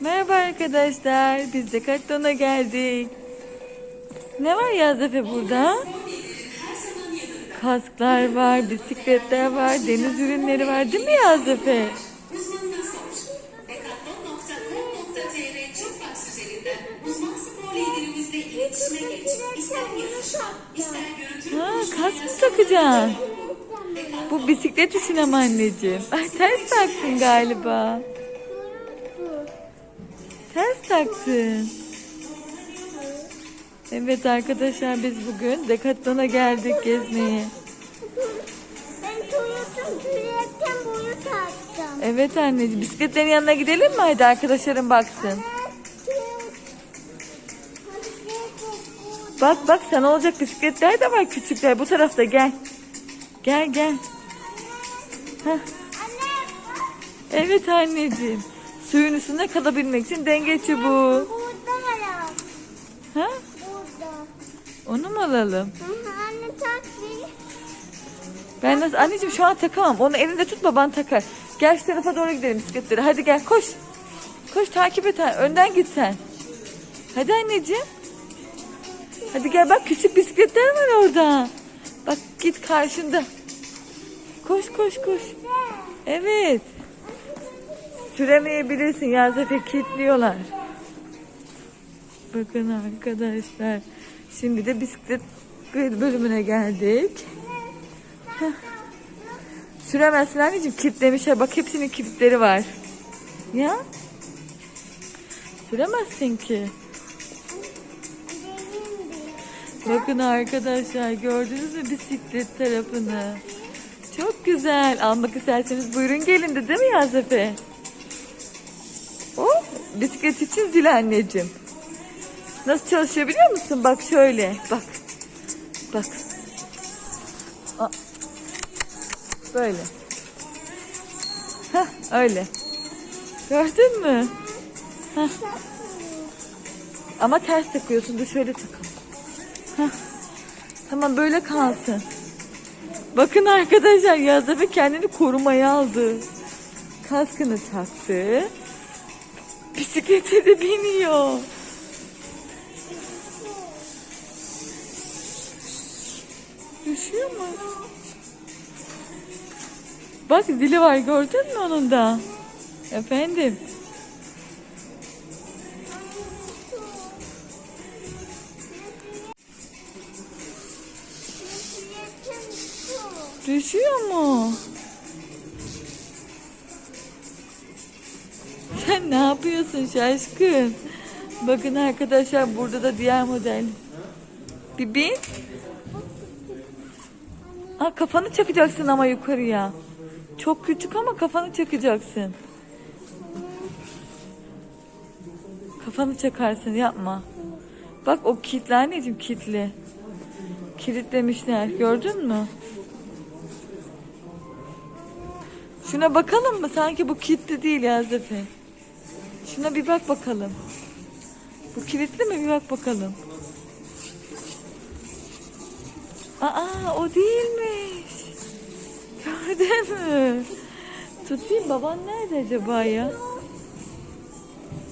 Merhaba arkadaşlar. Biz de Kattona geldik. Ne var Yazefe burada? Kasklar var, bisikletler var, deniz ürünleri var değil mi Yazefe? Ha, kask mı takacaksın? Bu bisiklet için ama anneciğim. Ters taktın galiba. Taktın. Evet arkadaşlar biz bugün Decathlon'a geldik gezmeye. Ben Toyota boyu taktım. Evet anneciğim bisikletlerin yanına gidelim mi? Hadi arkadaşlarım baksın. Bak bak sana olacak bisikletler de var küçükler. Bu tarafta gel. Gel gel. Heh. Evet anneciğim. Suyun üstünde kalabilmek için denge çubuğu. Burada var. Ha? Burada. Onu mu alalım? Hı hı, Anne tak bir. Ben nasıl anneciğim şu an takamam. Onu elinde tut baban takar. Gel şu tarafa doğru gidelim bisikletleri. Hadi gel koş. Koş takip et. Önden git sen. Hadi anneciğim. Hadi gel bak küçük bisikletler var orada. Bak git karşında. Koş koş koş. Evet. Süremeyebilirsin Yazefe kilitliyorlar. Bakın arkadaşlar. Şimdi de bisiklet bölümüne geldik. Süremezsin anneciğim kilitlemişler. Bak hepsinin kilitleri var. Ya? Süremezsin ki. Bakın arkadaşlar gördünüz mü bisiklet tarafını? Çok güzel. Almak isterseniz buyurun gelin de değil mi Yazefe? O bisiklet için zil anneciğim. Nasıl çalışıyor biliyor musun? Bak şöyle. Bak. Bak. Böyle. Heh, öyle. Gördün mü? Heh. Ama ters takıyorsun. Dur şöyle takalım. Heh. Tamam böyle kalsın. Bakın arkadaşlar Yazabe kendini korumaya aldı. Kaskını taktı. Bisiklete de biniyor. Düşüyor mu? Bak zili var gördün mü onun da? Efendim. Düşüyor mu? Yapıyorsun şaşkın? Bakın arkadaşlar burada da diğer model. Bir bin. Aa, kafanı çakacaksın ama yukarıya. Çok küçük ama kafanı çakacaksın. Kafanı çakarsın yapma. Bak o kilitli anneciğim kilitli. Kilitlemişler gördün mü? Şuna bakalım mı? Sanki bu kilitli değil Yazefe. Şuna bir bak bakalım. Bu kilitli mi? Bir bak bakalım. Aa o değilmiş. Gördün mü? Tutayım baban nerede acaba ya?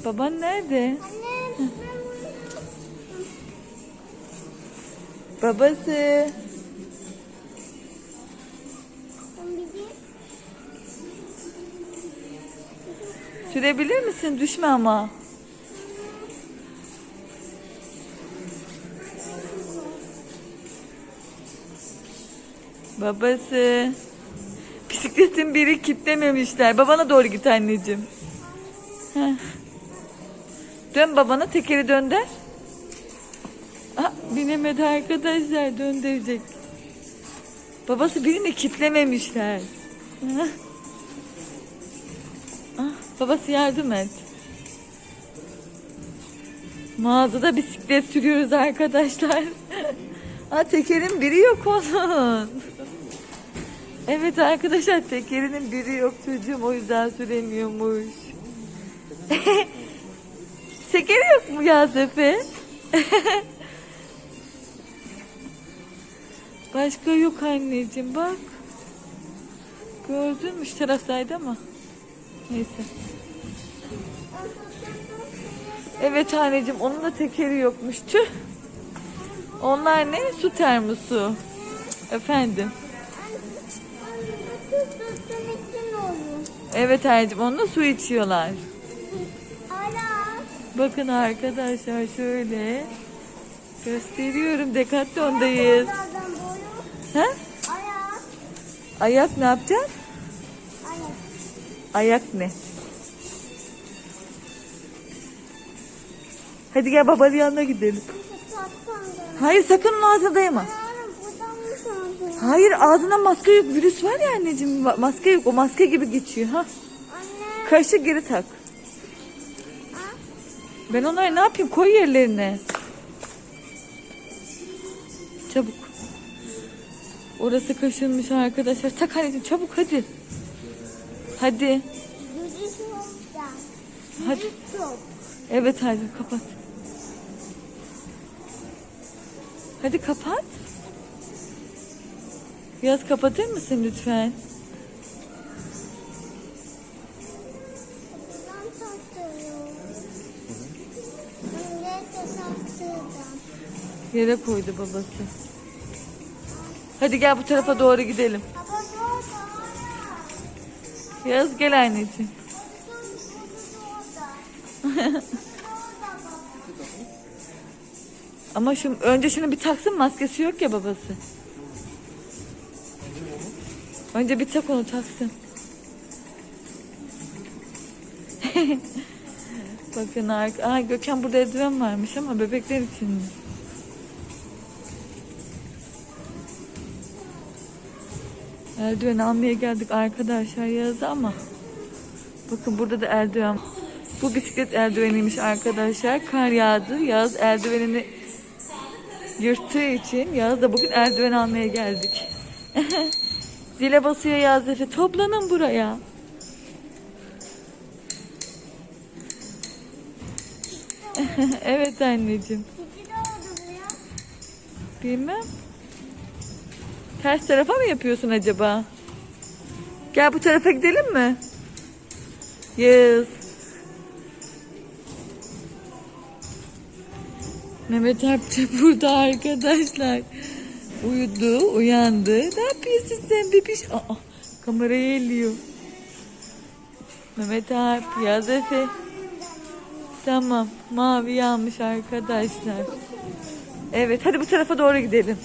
Baban nerede? Babası. Sürebilir misin? Düşme ama. Babası. Bisikletin biri kilitlememişler. Babana doğru git anneciğim. Heh. Dön babana tekeri dönder. Ah, binemedi arkadaşlar döndürecek. Babası birini kilitlememişler. Babası yardım et. Mağazada bisiklet sürüyoruz arkadaşlar. Aa, tekerin biri yok onun. Evet arkadaşlar tekerinin biri yok çocuğum o yüzden süremiyormuş. Tekeri yok mu Yazefe? Başka yok anneciğim bak. Gördün mü şu taraftaydı ama. Neyse. Evet anneciğim onun da tekeri yokmuş. Tüh. Onlar ne? Su termosu. Efendim. Evet anneciğim onunla su içiyorlar. Bakın arkadaşlar şöyle gösteriyorum. Decathlon'dayız. Ha? Ayak ne yapacak? Ayak ne? Hadi gel babanın yanına gidelim. Hayır sakın onun ağzına dayama. Hayır ağzına maske yok. Virüs var ya anneciğim. Ma- Maske yok. O maske gibi geçiyor. ha. Anne. Kaşı geri tak. Ben onları ne yapayım? Koy yerlerine. Çabuk. Orası kaşınmış arkadaşlar. Tak anneciğim çabuk hadi. Hadi. Hadi. Evet hadi kapat. Hadi kapat. Biraz kapatır mısın lütfen? Yere koydu babası. Hadi gel bu tarafa doğru gidelim. Yaz gel anneciğim. Ama şu önce şunu bir taksın maskesi yok ya babası. Önce bir tak onu taksın. Bakın arka. Aa, Gökhan burada eldiven varmış ama bebekler için Eldiven almaya geldik arkadaşlar yazdı ama bakın burada da eldiven. Bu bisiklet eldiveniymiş arkadaşlar. Kar yağdı. Yaz eldivenini yırttığı için Yaz da bugün eldiven almaya geldik. Zile basıyor Yaz Efe. Toplanın buraya. evet anneciğim. Bilmem. Ters tarafa mı yapıyorsun acaba? Gel bu tarafa gidelim mi? Yes. Mehmet Alp de burada arkadaşlar. Uyudu, uyandı. Ne yapıyorsun sen bebiş? Aa, kamerayı elliyor. Mehmet Alp, Yaz Efe. Tamam, mavi yanmış arkadaşlar. Evet, hadi bu tarafa doğru gidelim.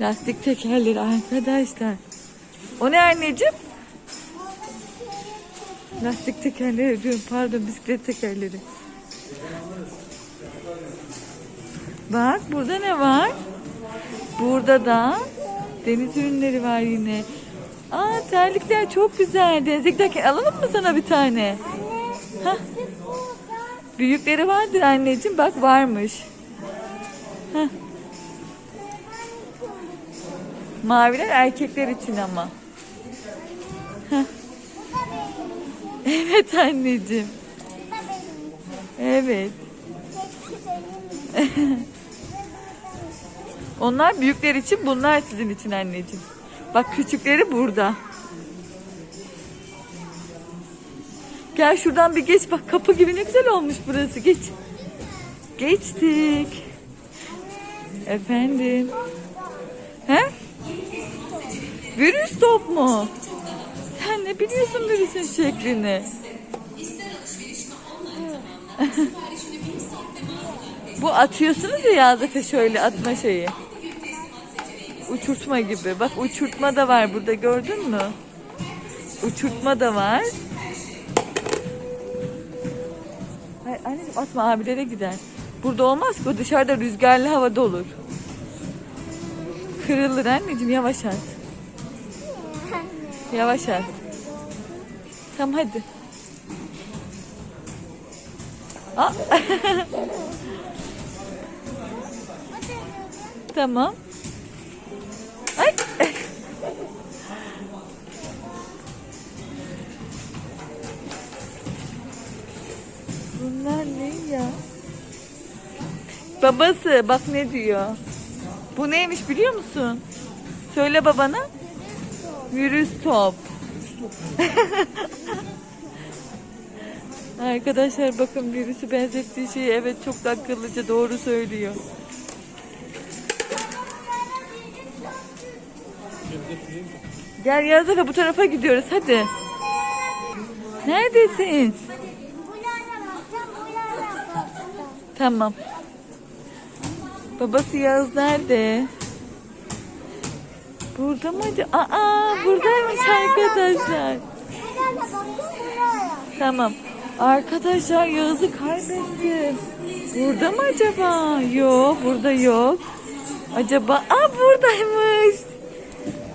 Lastik tekerleri arkadaşlar. O ne anneciğim? Lastik tekerleri diyorum pardon bisiklet tekerleri. Bak burada ne var? Burada da deniz ürünleri var yine. Aa terlikler çok güzel. Denize giderken alalım mı sana bir tane? Hah. Büyükleri vardır anneciğim bak varmış. Maviler erkekler için ama. Evet anneciğim. Evet. Onlar büyükler için bunlar sizin için anneciğim. Bak küçükleri burada. Gel şuradan bir geç bak kapı gibi ne güzel olmuş burası geç. Geçtik. Efendim. Virüs top mu? Sen ne biliyorsun virüsün şeklini? Bu atıyorsunuz ya Yazefe şöyle atma şeyi. Uçurtma gibi. Bak uçurtma da var burada gördün mü? Uçurtma da var. Hayır anneciğim atma abilere gider. Burada olmaz ki dışarıda rüzgarlı havada olur. Kırılır anneciğim yavaş at. Yavaş at. Tamam hadi. Tamam. Ay. Bunlar ne ya? Babası bak ne diyor. Bu neymiş biliyor musun? Söyle babana. Virüs top. Arkadaşlar bakın birisi benzettiği şeyi evet çok da akıllıca doğru söylüyor. Gel Yazıka bu tarafa gidiyoruz hadi. Neredesin? Tamam. Babası Yağız nerede? Burada mı acaba? Aa buradaymış arkadaşlar. Tamam. Arkadaşlar Yağız'ı kaybettim. Burada mı acaba? Yok burada yok. Acaba? Aa buradaymış.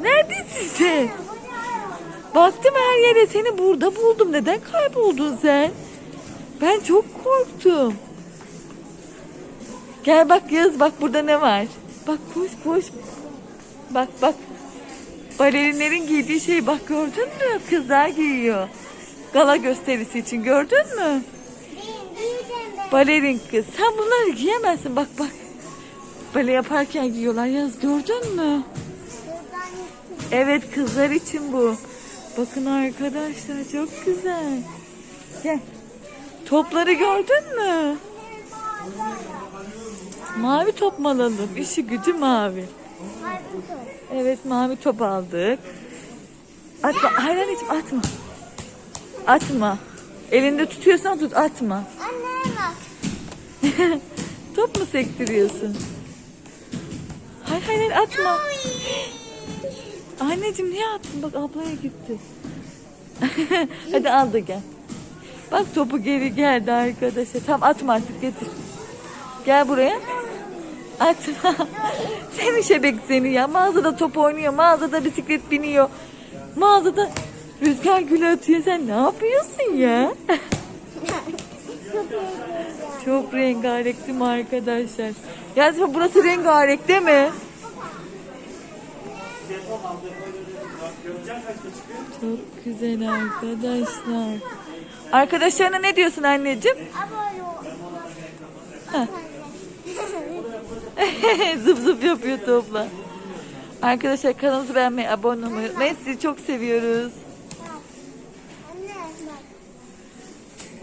Neredesin sen? Baktım her yere seni burada buldum. Neden kayboldun sen? Ben çok korktum. Gel bak Yağız bak burada ne var. Bak koş koş. Bak bak. Balerinlerin giydiği şey bak gördün mü? Kızlar giyiyor. Gala gösterisi için gördün mü? Balerin kız. Sen bunları giyemezsin bak bak. Bale yaparken giyiyorlar Yağız gördün mü? Evet kızlar için bu. Bakın arkadaşlar çok güzel. Gel. Topları gördün mü? Mavi top mu alalım? İşi gücü mavi. Evet mavi top aldık. Atma. Hayır anneciğim atma. Atma. Elinde tutuyorsan tut atma. Anne top mu sektiriyorsun? Hayır hayır, atma. Anneciğim niye attın? Bak ablaya gitti. Hadi al da gel. Bak topu geri geldi arkadaşlar. Tam atma artık getir. Gel buraya. Atma. Seni şebek seni ya. Mağazada top oynuyor. Mağazada bisiklet biniyor. Mağazada rüzgar gülü atıyor. Sen ne yapıyorsun ya? Çok rengarenk değil mi arkadaşlar? Yazma burası rengarenk değil mi? Çok güzel arkadaşlar. Arkadaşlarına ne diyorsun anneciğim? Ha. zıp zıp yapıyor topla. Arkadaşlar kanalımızı beğenmeyi, abone olmayı unutmayın. Sizi çok seviyoruz.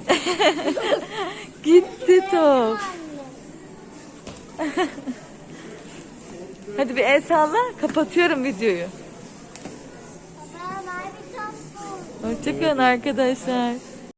Gitti top. Hadi bir el salla. Kapatıyorum videoyu. Hoşçakalın arkadaşlar.